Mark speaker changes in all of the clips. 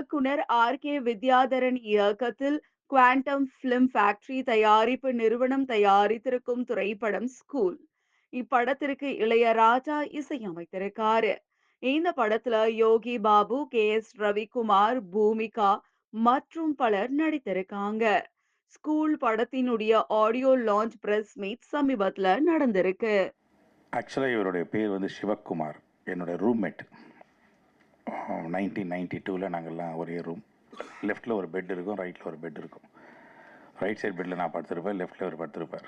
Speaker 1: இயக்குனர் R. K. Vidyadharan இயக்கத்தில் quantum film factory தயாரிப்பு நிறுவனம் தயாரித்திருக்கும் திரைப்படம் ஸ்கூல். இப்படத்திற்கு இளையராஜா இசையமைத்திருக்காரு. இந்த படத்துல யோகி பாபு கே. எஸ். ரவிக்குமார் பூமிகா மற்றும் பலர் நடித்திருக்காங்க. ஸ்கூல் படத்தினுடைய ஆடியோ லான்ச் பிரஸ் மீட் சமீபத்தில் நடந்திருக்கு.
Speaker 2: ஆக்சுவலாக இவருடைய பேர் வந்து சிவக்குமார் என்னோட ரூம்மேட் நைன்டீன் நைன்டி டூவில் நாங்கள்லாம் ஒரே ரூம் லெஃப்ட்டில் ஒரு பெட் இருக்கும் ரைட்டில் ஒரு பெட் இருக்கும். ரைட் சைடு பெட்டில் நான் படுத்திருப்பேன் லெஃப்ட்டில் அவர் படுத்திருப்பார்.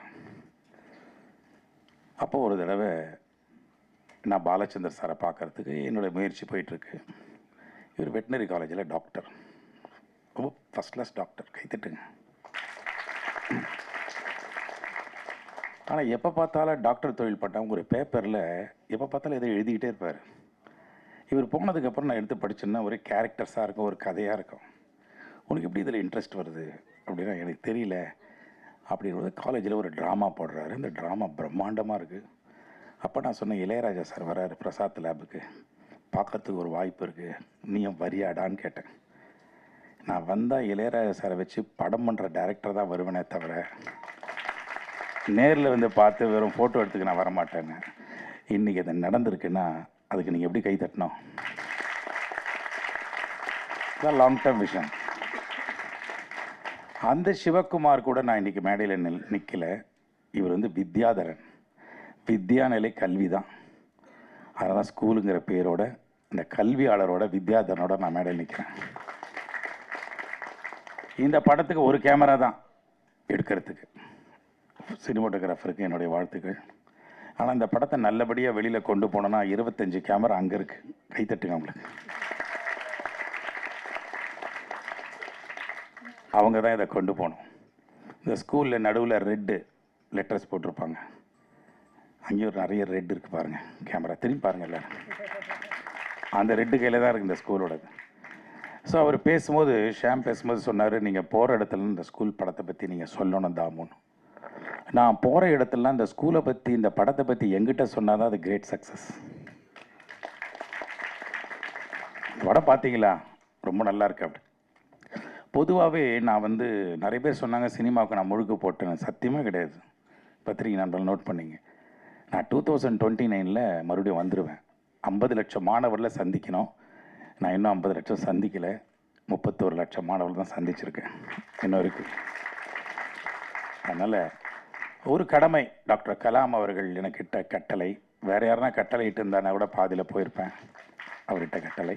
Speaker 2: அப்போது ஒரு தடவை நான் பாலச்சந்தர் சாரை பார்க்கறதுக்கு என்னோடய முயற்சி போயிட்டுருக்கு. இவர் வெட்டினரி காலேஜில் டாக்டர் ரொம்ப ஃபஸ்ட் கிளாஸ் டாக்டர் கைத்தட்டுங்க ஆனால் எப்போ பார்த்தாலும் டாக்டர் தொழில் பட்டவங்க ஒரு பேப்பரில் எப்போ பார்த்தாலும் எதை எழுதிக்கிட்டே இருப்பார். இவர் போனதுக்கப்புறம் நான் எடுத்து படிச்சேன்னா ஒரு கேரக்டர்ஸாக இருக்கும் ஒரு கதையாக இருக்கும். உனக்கு எப்படி இதில் இன்ட்ரெஸ்ட் வருது? அப்படின்னா எனக்கு தெரியல. அப்படிங்கிறது காலேஜில் ஒரு ட்ராமா போடுறாரு. அந்த ட்ராமா பிரம்மாண்டமாக இருக்குது அப்போ நான் சொன்னேன் இளையராஜா சார் வராரு பிரசாத் லேபுக்கு பார்க்கறதுக்கு ஒரு வாய்ப்பு இருக்குது நீயும் வரியாடான்னு கேட்டேன். நான் வந்தால் இளையராஜா சாரை வச்சு படம் பண்ணுற டேரக்டர் தான் வருவேனே தவிர நேரில் வந்து பார்த்து வெறும் ஃபோட்டோ எடுத்துக்க நான் வரமாட்டேன்னு இன்றைக்கி அது நடந்திருக்குன்னா அதுக்கு நீங்கள் எப்படி கை தட்டணும்? இதான் லாங் டேர்ம் விஷன் அந்த சிவகுமார் கூட நான் இன்றைக்கி மேடையில் நில் நிற்கல இவர் வந்து வித்யாதரன். வித்யாநிலை கல்வி தான் அதனால் ஸ்கூலுங்கிற பேரோட இந்த கல்வியாளரோட வித்யாதரனோட நான் மேடையில் நிற்கிறேன் இந்த படத்துக்கு ஒரு கேமரா தான் எடுக்கிறதுக்கு. சினிமோட்டோகிராஃபருக்கு என்னுடைய வாழ்த்துக்கள். ஆனால் இந்த படத்தை நல்லபடியாக வெளியில் கொண்டு போனோன்னா இருபத்தஞ்சு கேமரா அங்கே இருக்குது கைத்தட்டுங்க அவங்களுக்கு அவங்க தான் இதை கொண்டு போகணும். இந்த ஸ்கூலில் நடுவில் ரெட்டு லெட்டர்ஸ் போட்டிருப்பாங்க. அங்கேயும் நிறைய ரெட் இருக்குது பாருங்கள் கேமரா. திரும்பி பாருங்கள் எல்லோரும். அந்த ரெட்டு கையில் தான் இருக்குது இந்த ஸ்கூலோடது. ஸோ அவர் பேசும்போது ஷாம் பேசும்போது சொன்னார் நீங்கள் போகிற இடத்துல இந்த ஸ்கூல் படத்தை பற்றி நீங்கள் சொல்லணும் தாமுன்னு. நான் போகிற இடத்துலலாம் இந்த ஸ்கூலை பற்றி இந்த படத்தை பற்றி எங்கிட்ட சொன்னால் தான் அது கிரேட் சக்ஸஸ் படம் பார்த்தீங்களா ரொம்ப நல்லா இருக்கு அப்படி. பொதுவாகவே நான் வந்து நிறைய பேர் சொன்னாங்க சினிமாவுக்கு நான் முழுக்க போட்டேன் சத்தியமாக கிடையாது. பத்திரிகை நண்பர்கள் நோட் பண்ணிங்க. நான் டூ தௌசண்ட் டுவெண்ட்டி நைனில் மறுபடியும் வந்துடுவேன் ஐம்பது லட்சம் மாணவர்களை சந்திக்கணும். நான் இன்னும் ஐம்பது லட்சம் சந்திக்கலை. முப்பத்தோரு லட்சம் மாணவர்கள் தான் சந்திச்சிருக்கேன். இன்ன வரைக்கும் அதனால் ஒரு கடமை டாக்டர் கலாம் அவர்கள் எனக்கிட்ட கட்டளை. வேறு யாருனா கட்டளை இட்டு இருந்தானா கூட பாதியில் போயிருப்பேன். அவர்கிட்ட கட்டளை.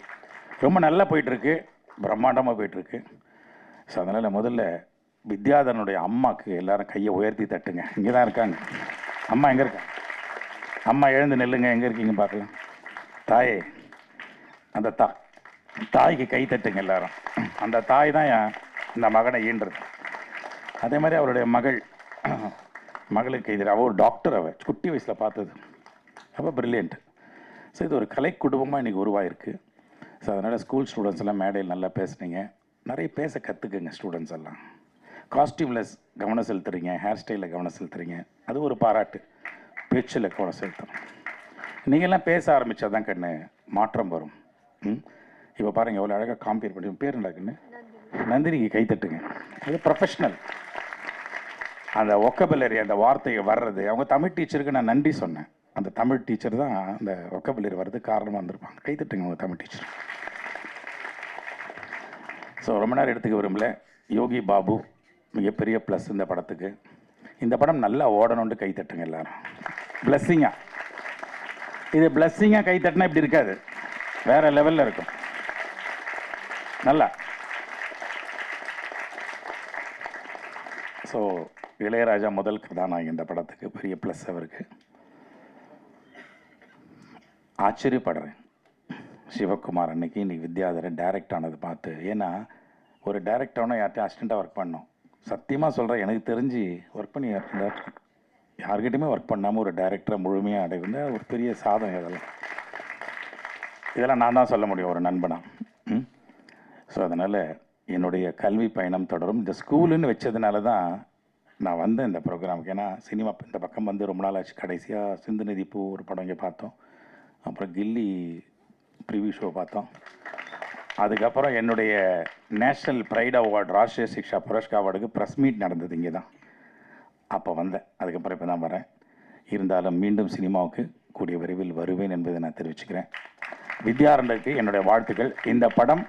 Speaker 2: ரொம்ப நல்லா போயிட்டுருக்கு. பிரம்மாண்டமாக போயிட்டுருக்கு. ஸோ அதனால் முதல்ல வித்யாதனுடைய அம்மாவுக்கு எல்லாரும் கையை உயர்த்தி தட்டுங்க. இங்கே தான் இருக்காங்க. அம்மா எங்கே இருக்காங்க அம்மா எழுந்து நெல்லுங்க. எங்கே இருக்கீங்க பார்க்கலாம். தாயே அந்த தா தாய்க்கு கை தட்டுங்க எல்லாரும். அந்த தாய் தான் இந்த மகனை ஈன்றது. அதே மாதிரி அவருடைய மகள் மகளுக்கு அவள் ஒரு டாக்டர் அவள் குட்டி வயசில் பார்த்தது. அப்போ ப்ரில்லியண்ட் ஸோ இது ஒரு கலை குடும்பமாக இன்றைக்கி உருவாயிருக்கு. ஸோ அதனால் ஸ்கூல் ஸ்டூடெண்ட்ஸ் எல்லாம் மேடையில் நல்லா பேசுனீங்க. நிறைய பேச கற்றுக்குங்க ஸ்டூடெண்ட்ஸ் எல்லாம். காஸ்டியூமில் கவனம் செலுத்துறீங்க ஹேர் ஸ்டைலில் கவனம் செலுத்துறீங்க. அது ஒரு பாராட்டு. பேச்சில் கவனம் செலுத்தணும். நீங்கள்லாம் பேச ஆரம்பித்தா தான் கண்ணு மாற்றம் வரும். ம்? இப்போ பாருங்கள் எவ்வளோ அழகாக காம்பேர் பண்ணி பேர் கண்ணு? நந்தினிக்கு கை தட்டுங்க. அது ப்ரொஃபஷ்னல் அந்த ஒக்கபலரி அந்த வார்த்தையை வர்றது. அவங்க தமிழ் டீச்சருக்கு நான் நன்றி சொன்னேன். அந்த தமிழ் டீச்சர் தான் அந்த ஒக்கபலரி வர்றதுக்கு காரணமாக இருந்திருப்பாங்க கைத்தட்டுங்க அவங்க தமிழ் டீச்சர் ஸோ ரொம்ப நேரம் எடுத்துக்க விரும்பல. யோகி பாபு மிகப்பெரிய ப்ளஸ் இந்த படத்துக்கு. இந்த படம் நல்லா ஓடணும்னு கைத்தட்டுங்க எல்லாரும். பிளஸ்ஸிங்காக இது பிளஸ்ஸிங்காக கைத்தட்டினா இப்படி இருக்காது. வேற லெவலில் இருக்கும். நல்லா. ஸோ இளையராஜா முதல் கதாநாயகன் இந்த படத்துக்கு பெரிய ப்ளஸ் அவருக்கு. ஆச்சரியப்படுறேன். சிவகுமார் அன்னைக்கு இன்னைக்கு வித்யாதரன் டைரக்ட் ஆனது பார்த்து ஏன்னா ஒரு டைரக்ட் ஆனால் யார்ட்டையும் அசிஸ்டண்ட்டாக ஒர்க் பண்ணோம். சத்தியமாக சொல்கிறேன் எனக்கு தெரிஞ்சு ஒர்க் பண்ணி யார்கிட்டையுமே ஒர்க் பண்ணாமல் ஒரு டைரக்டரை முழுமையாக அடைந்த ஒரு பெரிய சாதனை இதெல்லாம். இதெல்லாம் நான் தான் சொல்ல முடியும் ஒரு நண்பனா. ஸோ அதனால் என்னுடைய கல்வி பயணம் தொடரும். இந்த ஸ்கூலுன்னு வச்சதுனால தான் நான் வந்தேன் இந்த ப்ரோக்ராமுக்கு ஏன்னா சினிமா இந்த பக்கம் வந்து ரொம்ப நாள் ஆச்சு. கடைசியாக சிந்து நிதி பூ ஒரு படம் இங்கே பார்த்தோம். அப்புறம் கில்லி ப்ரிவியூ ஷோ பார்த்தோம். அதுக்கப்புறம் என்னுடைய national pride award Rashtriya Shiksha Puraskar அவார்டுக்கு press meet நடந்தது இங்கே தான் அப்போ வந்தேன். அதுக்கப்புறம் இப்போ தான் வரேன். இருந்தாலும் மீண்டும் சினிமாவுக்கு கூடிய விரைவில் வருவேன் என்பதை நான் தெரிவிச்சுக்கிறேன். வித்யாரண்டருக்கு என்னுடைய வாழ்த்துக்கள். இந்த படம்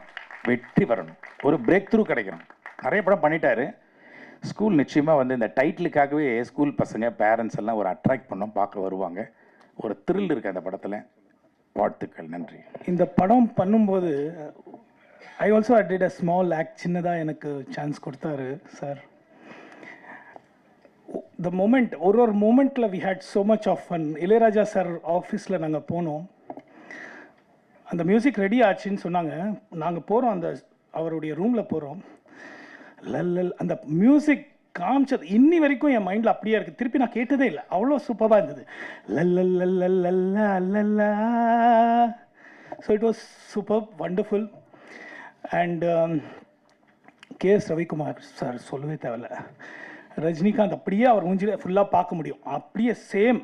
Speaker 2: வெற்றி பெறணும். ஒரு பிரேக் த்ரூ கிடைக்கணும். நிறைய படம் பண்ணிட்டாரு. ஸ்கூல் நிச்சயமாக வந்து இந்த டைட்டிலுக்காகவே ஸ்கூல் பசங்க பேரண்ட்ஸ் எல்லாம் ஒரு அட்ராக்ட் பண்ணோம் பார்க்க வருவாங்க. ஒரு த்ரில் இருக்குது அந்த படத்தில். வாழ்த்துக்கள் நன்றி.
Speaker 3: இந்த படம் பண்ணும்போது I also at did a small act சின்னதாக எனக்கு சான்ஸ் கொடுத்தாரு சார் த மூமெண்ட் ஒரு ஒரு மூமெண்ட்டில் we had so much of fun Ilaiyaraaja sir ஆஃபீஸில் நாங்கள் போனோம். அந்த மியூசிக் ரெடி ஆச்சுன்னு சொன்னாங்க. நாங்கள் போகிறோம் அந்த அவருடைய ரூமில் போகிறோம் லல் அந்த மியூசிக் காமிச்சது இன்னி வரைக்கும் என் மைண்டில் அப்படியே இருக்குது திருப்பி நான் கேட்டதே இல்லை. அவ்வளோ சூப்பராக இருந்தது. லல்லல்லல்லல்லல்லா so it was super wonderful and K S Ravikumar sir சொல்லவே தேவையில்ல. ரஜினிகாந்த் அப்படியே அவர் மூஞ்சில் ஃபுல்லாக பார்க்க முடியும். அப்படியே சேம்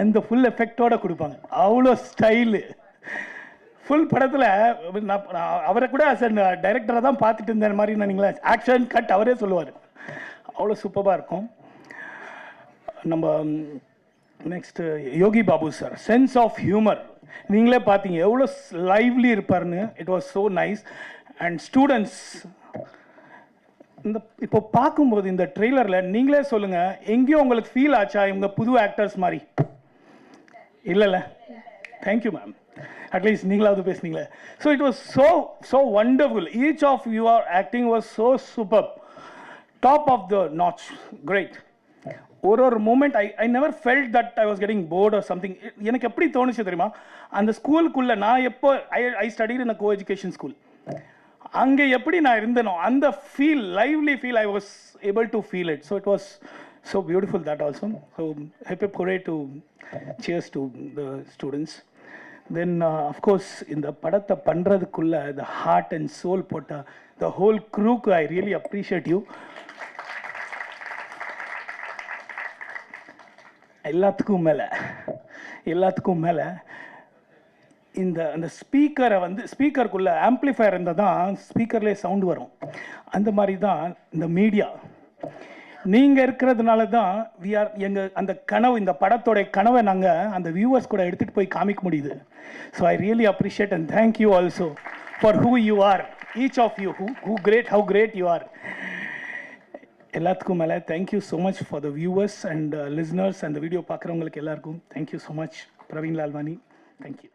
Speaker 3: அந்த ஃபுல் எஃபெக்டோட கொடுப்பாங்க. அவ்வளோ ஸ்டைலு ஃபுல் படத்தில் நான் அவரை கூட சார் டைரக்டராக தான் பார்த்துட்டு இருந்தேன் மாதிரி நினைங்களா ஆக்ஷன் கட் அவரே சொல்லுவார். அவ்வளோ சூப்பராக இருக்கும். நம்ம next Yogi Babu sir sense of humour நீங்களே பார்த்தீங்க எவ்வளோ lively இருப்பார்னு it was so nice and students இந்த இப்போ பார்க்கும்போது இந்த ட்ரெய்லரில் நீங்களே சொல்லுங்கள் எங்கேயும் உங்களுக்கு ஃபீல் ஆச்சா? இவங்க புது ஆக்டர்ஸ் மாதிரி. இல்லைல்ல. தேங்க்யூ மேம் அட்லீஸ்ட் நீங்களாவது பேசுனீங்களே. So it was so so wonderful each of your acting was so super top of the notch great ஒரு ஒரு moment I I never felt that I was getting bored or something எனக்கு எப்படி தோணுச்சு தெரியுமா? அந்த ஸ்கூலுக்குள்ளே நான் எப்போ I I studied in coeducation school அங்கே எப்படி நான் இருந்தனோ அந்த feel lively feel I was able to feel it so it was so beautiful that also so ஹெப் Cooray to cheers to the students then of course இந்த படத்தை பண்ணுறதுக்குள்ள the heart and soul போட்ட the whole க்ரூக்கு I really appreciate you எல்லாத்துக்கும் மேலே எல்லாத்துக்கும் மேலே இந்த அந்த ஸ்பீக்கரை வந்து ஸ்பீக்கருக்குள்ளே ஆம்ப்ளிஃபயர் இருந்தால் தான் ஸ்பீக்கர்லேயே சவுண்ட் வரும். அந்த மாதிரி தான் இந்த மீடியா நீங்கள் இருக்கிறதுனால தான் வி ஆர் எங்கள் அந்த கனவு இந்த படத்தோட கனவை நாங்கள் அந்த வியூவர்ஸ் கூட எடுத்துகிட்டு போய் காமிக்க முடியுது. So I really appreciate and thank you also for who you are each of you who who great how great you are எல்லாத்துக்கும் மேலே thank you so much for the viewers and listeners அந்த video பார்க்குறவங்களுக்கு எல்லாருக்கும் thank you so much Praveen Lalwani thank you